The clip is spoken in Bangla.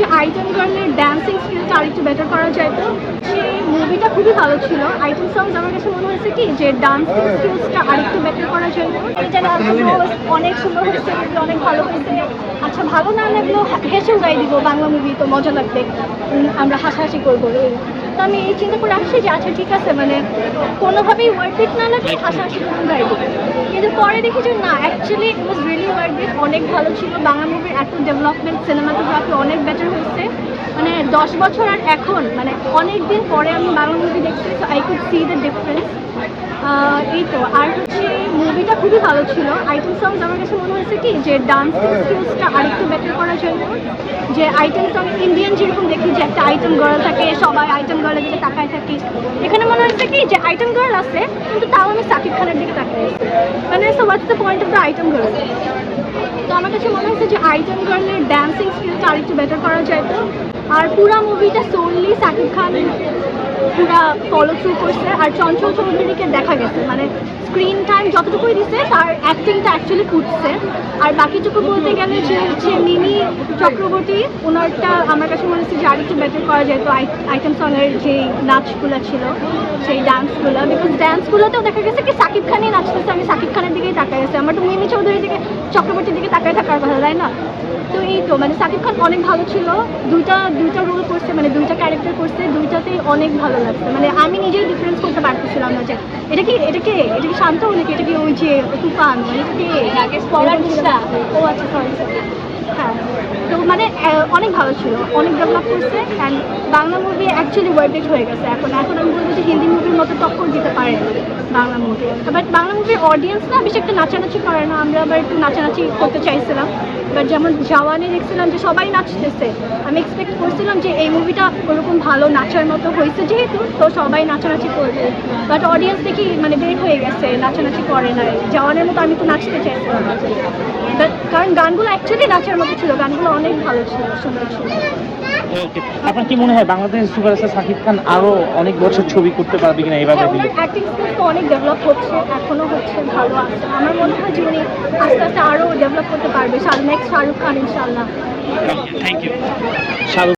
যে আইটেম গার্লের ড্যান্সিং স্কিলটা আরেকটু বেটার করা যায় তো, সেই মুভিটা খুবই ভালো ছিল। আইটেম সংস আমার কাছে মনে হয়েছে কি, যে ডান্সিং স্কিলসটা আরেকটু বেটার করা যায় এটা অনেক সুন্দর হয়েছে অনেক ভালো হয়েছে। আচ্ছা ভালো না লাগলেও হেসে উড়াই দিব বাংলা মুভি তো মজা লাগবে। আমরা হাসাহাসি করব। তো আমি এই চিন্তা করে আসছি যে আচ্ছা ঠিক আছে মানে কোনোভাবেই ওয়ার্ড না লাগলে হাসাহাসি উড়াই দিব। পরে দেখি যে না actually it was really worth অনেক ভালো ছিল। বাংলা মুভির এত ডেভেলপমেন্ট সিনেমাটোগ্রাফি অনেক বেটার হয়েছে। মানে দশ বছর আর এখন মানে অনেক দিন পরে আমি বাংলা মুভি দেখছি so I could see the difference এই তো, আর হচ্ছে মুভিটা খুবই ভালো ছিল। আইটেম সংস আমার কাছে মনে হয়েছে কি, যে ডান্সিং স্কিলসটা আরেকটু বেটার করার জন্য। যে আইটেম সং ইন্ডিয়ান যেরকম দেখি, যে একটা আইটেম গার্ল থাকে, সবাই আইটেম গার্লের দিকে তাকায় থাকি। এখানে মনে হচ্ছে কি, যে আইটেম গার্ল আছে, কিন্তু তাও আমি সাকিব খানের দিকে তাকাই আছি। মানে so what's the point of the item girl তো আমার কাছে মনে হচ্ছে যে আইটেম গার্লের ড্যান্সিং স্কিলটা আরেকটু বেটার করা যায় তো। আর পুরা মুভিটা সোনলি সাকিব খান পুরা ফলো থ্রু করছে। আর চঞ্চল চৌধুরীকে দেখা গেছে। মানে স্ক্রিন টাইম যতটুকুই দিছে তার অ্যাক্টিংটা অ্যাকচুয়ালি ফুটছে। আর বাকিটুকু বলতে গেলে যে হচ্ছে মিনি চক্রবর্তী, ওনারটা আমার কাছে মনে হচ্ছে যে আরেকটু বেটার করা যায়। তো আইটেম সঙের যে নাচগুলো ছিল, সেই ডান্সগুলো বিকজ ডান্সগুলোতেও দেখা গেছে কি সাকিব খানই নাচতেছে আমি সাকিব খানের দিকেই তাকাই গেছে আমার তো মিমি চৌধুরীর দিকে চক্রবর্তীর দিকে তাকায় থাকার কথা তাই না? তো এই তো মানে সাকিব খান অনেক ভালো ছিল। দুইটা দুইটা রোল করছে মানে দুইটা ক্যারেক্টার করছে দুইটাতেই অনেক ভালো লাগছে। মানে আমি নিজেই ডিফারেন্স করতে পারতেছিলাম না যে এটা কি এটা কি? এটা কি শান্ত নাকি এটা কি ওই যে তুফান? মানে কি? ও আচ্ছা সরি হ্যাঁ। তো মানে অনেক ভালো ছিল, অনেক ডেভেলপ করছে and Bangla movie actually world হয়ে গেছে এখন। এখন আমি বলব যে হিন্দি মুভির মতো টক্কর দিতে পারে বাংলা মুভি বাট বাংলা মুভির অডিয়েন্স না বেশি একটা নাচানাচি করে না, আমরা আবার একটু নাচানাচি করতে চাইছিলাম। বাট যেমন জওয়ানে দেখছিলাম যে সবাই নাচতেছে, আমি এক্সপেক্ট করছিলাম যে এই মুভিটা ওরকম ভালো নাচার মতো হয়েছে যেহেতু, তো সবাই নাচানাচি করবে। বাট অডিয়েন্স দেখি মানে বের হয়ে গেছে, নাচানাচি করে না জওয়ানের মতো আমি তো নাচতে চাইছিলাম। But কারণ গানগুলো অ্যাকচুয়ালি নাচের মতো ছিল গানগুলো অনেক ভালো ছিল সুন্দর ছিল। ওকে আপনার কি মনে হয় বাংলাদেশ সুপারস্টার সাকিব খান আরও অনেক বছর ছবি করতে পারবে কিনা এভাবে দিলে অ্যাক্টিং স্কিল তো অনেক ডেভেলপ হচ্ছে এখনও হচ্ছে ভালো আছে। আমার মনে হয় যে উনি আস্তে আস্তে আরও ডেভেলপ করতে পারবে। নেক্সট শাহরুখ খান ইনশাল্লাহ থ্যাংক ইউ